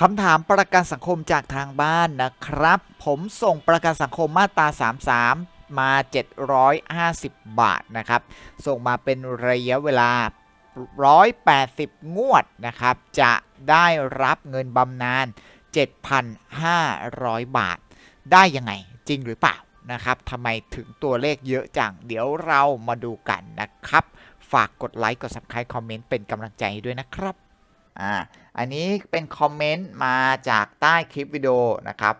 คำถามประกันสังคมจากทางบ้านนะครับ ผมส่งประกันสังคมมาตรา 33 มา 750 บาทนะครับ ส่งมาเป็นระยะเวลา 180 งวดนะครับ จะได้รับเงินบำนาญ 7,500 บาท ได้ยังไงจริงหรือเปล่านะครับทำไมถึงตัวเลขเยอะจัง เดี๋ยวเรามาดูกันนะครับ ฝากกดไลค์ กด subscribe คอมเมนต์ เป็นกำลังใจด้วยนะครับ อ่า อันนี้เป็นคอมเมนต์มาจากใต้คลิปวิดีโอนะครับ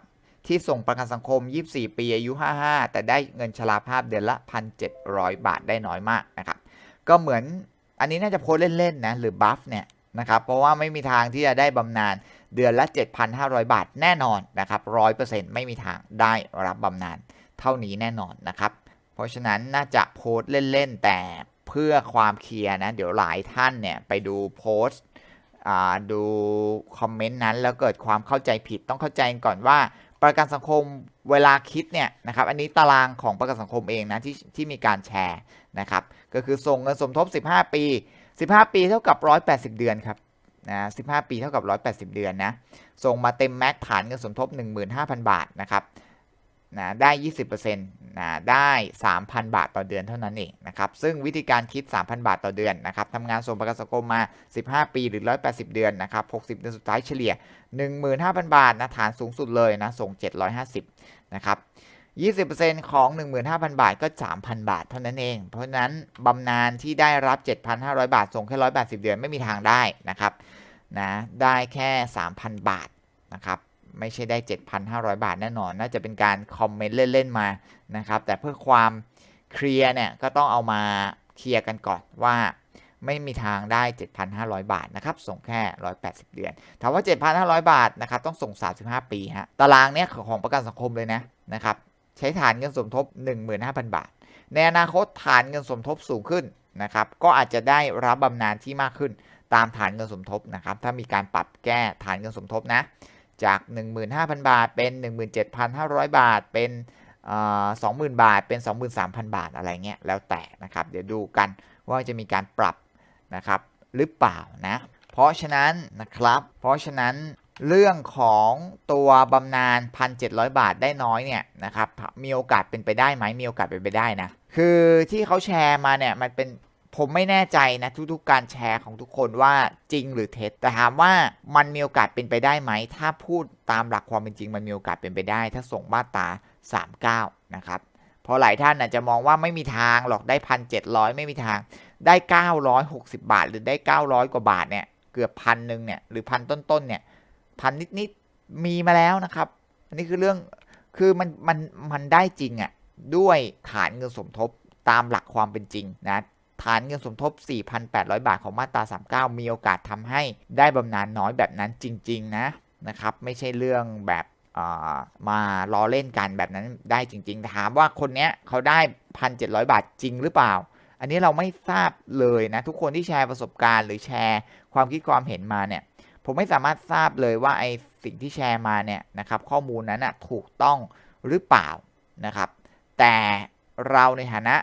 ที่ส่งประกันสังคม 24 ปีอายุ 55 แต่ได้เงินชราภาพเดือนละ 1,700 บาทได้น้อยมากนะครับ ก็เหมือนอันนี้น่าจะโพสเล่นๆนะหรือบัฟเนี่ยนะครับ เพราะว่าไม่มีทางที่จะได้บำนาญเดือนละ 7,500 บาทแน่นอนนะครับ100%ไม่มีทางได้รับบำนาญเท่านี้แน่นอนนะครับ เพราะฉะนั้นน่าจะโพสเล่นๆแต่เพื่อความเคลียร์นะ เดี๋ยวหลายท่านเนี่ยไปดูโพสต์ ดูคอมเมนต์นั้นแล้วเกิดความเข้าใจผิดต้องเข้าใจก่อนว่าประกันสังคมเวลาคิดเนี่ยนะครับอันนี้ตารางของประกันสังคมเองนะที่ที่มีการแชร์นะครับก็คือส่งเงินสมทบ 15 ปี 15 ปีเท่ากับ 180 เดือนครับนะ15 ปีเท่ากับ 180 เดือนนะส่งมาเต็มแม็กฐานเงินสมทบ 15,000 บาทนะครับ นะได้ 20%นะได้ 3,000 บาทต่อเดือนเท่านั้นเองนะครับ ซึ่งวิธีการคิด 3,000 บาทต่อเดือนนะครับทำงานส่งประกันสังคมมา 15 ปีหรือ 180 เดือนนะครับ 60 เดือนสุดท้ายเฉลี่ย 15,000 บาทนะฐานสูงสุดเลยนะส่ง 750 นะครับ 20%ของ 15,000 บาทก็ 3,000 บาทเท่านั้นเอง เพราะฉะนั้นบำนาญที่ได้รับ 7,500 บาท ส่งแค่180 เดือนไม่มีทางได้นะครับนะได้แค่ 3,000 บาทนะครับ ไม่ใช่ได้ 7,500 บาทแน่นอน น่าจะเป็นการคอมเมนต์เล่น ๆ มานะครับ แต่เพื่อความเคลียร์เนี่ยก็ต้องเอามาเคลียร์กันก่อนว่าไม่มีทางได้ 7,500 บาทนะครับ ส่งแค่ 180 เดือน ถามว่า 7,500 บาทนะครับ ต้องส่ง 35 ปีฮะ ตารางเนี้ยของประกันสังคมเลยนะนะครับ ใช้ฐานเงินสมทบ 15,000 บาท ในอนาคตฐานเงินสมทบสูงขึ้นนะครับ ก็อาจจะได้รับบำนาญที่มากขึ้นตามฐานเงินสมทบนะครับ ถ้ามีการปรับแก้ฐานเงินสมทบนะ จาก 15,000 บาท เป็น 17,500 บาท เป็นสองหมื่นบาท เป็น 23,000 บาทอะไรเงี้ย แล้วแต่นะครับ เดี๋ยวดูกันว่าจะมีการปรับนะครับหรือเปล่านะ เพราะฉะนั้นนะครับ เพราะฉะนั้นเรื่องของตัวบำนาญ 1,700 บาทได้น้อยเนี่ยนะครับ มีโอกาสเป็นไปได้ไหม มีโอกาสเป็นไปได้นะ คือที่เขาแชร์มาเนี่ยมันเป็น ผมไม่แน่ใจนะทุกๆการแชร์ของทุกคนว่าจริงหรือเท็จแต่ถามว่ามันมีโอกาสเป็นไปได้ไหม ถ้าพูดตามหลักความเป็นจริง มันมีโอกาสเป็นไปได้ ถ้าส่งมาตรา39 นะครับเพราะหลายท่านอาจจะมองว่าไม่มีทางหรอกได้พันเจ็ดร้อยไม่มีทาง ได้ 960 บาท หรือได้ 900 กว่าบาทเนี่ยเกือบพันหนึ่งเนี่ยหรือพันต้นๆเนี่ยพันนิดๆมีมาแล้วนะครับ อันนี้คือเรื่องคือมันมันมันได้จริงอะ่ะด้วยฐานเงินสมทบตามหลักความเป็นจริงนะ ฐานเงินสมทบ 4,800 บาทของมาตรา 39 มีโอกาสทำให้ได้บำนาญน้อยแบบนั้นจริง ๆ นะนะครับ ไม่ใช่เรื่องแบบมาล้อเล่นกันแบบนั้นได้จริง ๆ ถามว่าคนเนี้ยเขาได้ 1,700 บาทจริงหรือเปล่า อันนี้เราไม่ทราบเลยนะ ทุกคนที่แชร์ประสบการณ์หรือแชร์ความคิดความเห็นมาเนี่ยผมไม่สามารถทราบเลยว่าไอสิ่งที่แชร์มาเนี่ยนะครับข้อมูลนั้นนะถูกต้องหรือเปล่านะครับ แต่เราในฐานะ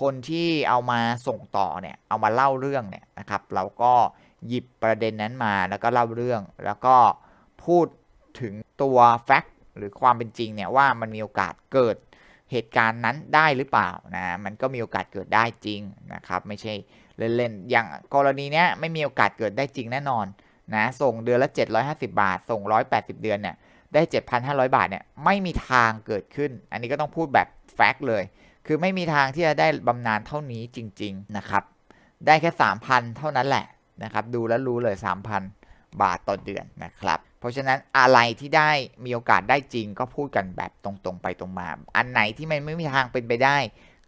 คนที่เอามาส่งต่อเนี่ยเอามาเล่าเรื่องเนี่ยนะครับ เราก็หยิบประเด็นนั้นมาแล้วก็เล่าเรื่อง แล้วก็พูดถึงตัวแฟกต์หรือความเป็นจริงเนี่ยว่ามันมีโอกาสเกิดเหตุการณ์นั้นได้หรือเปล่านะมันก็มีโอกาสเกิดได้จริงนะครับไม่ใช่เล่นๆอย่างกรณีเนี้ยไม่มีโอกาสเกิดได้จริงแน่นอนนะส่งเดือนละ 750 บาท ส่ง 180 เดือนเนี่ยได้ 7,500 บาทเนี่ยไม่มีทางเกิดขึ้น อันนี้ก็ต้องพูดแบบแฟกต์เลย คือไม่มีทางที่จะได้บำนาญเท่านี้จริง ๆนะครับ ได้แค่ 3,000 เท่านั้นแหละนะครับ ดูแล้วรู้เลย 3,000 บาทต่อเดือนนะครับ เพราะฉะนั้นอะไรที่ได้มีโอกาสได้จริงก็พูดกันแบบตรงๆไปตรงมา อันไหนที่มันไม่มีทางเป็นไปได้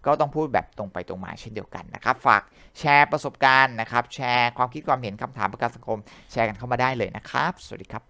ก็ต้องพูดแบบตรงไปตรงมาเช่นเดียวกันนะครับ ฝากแชร์ประสบการณ์นะครับ แชร์ความคิดความเห็นคำถามประกันสังคม แชร์กันเข้ามาได้เลยนะครับ สวัสดีครับ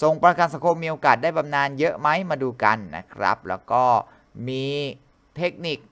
ทรงประกันสังคมมีโอกาสได้บำนาญเยอะไหมมาดูกันนะครับ แล้วก็มีเทคนิค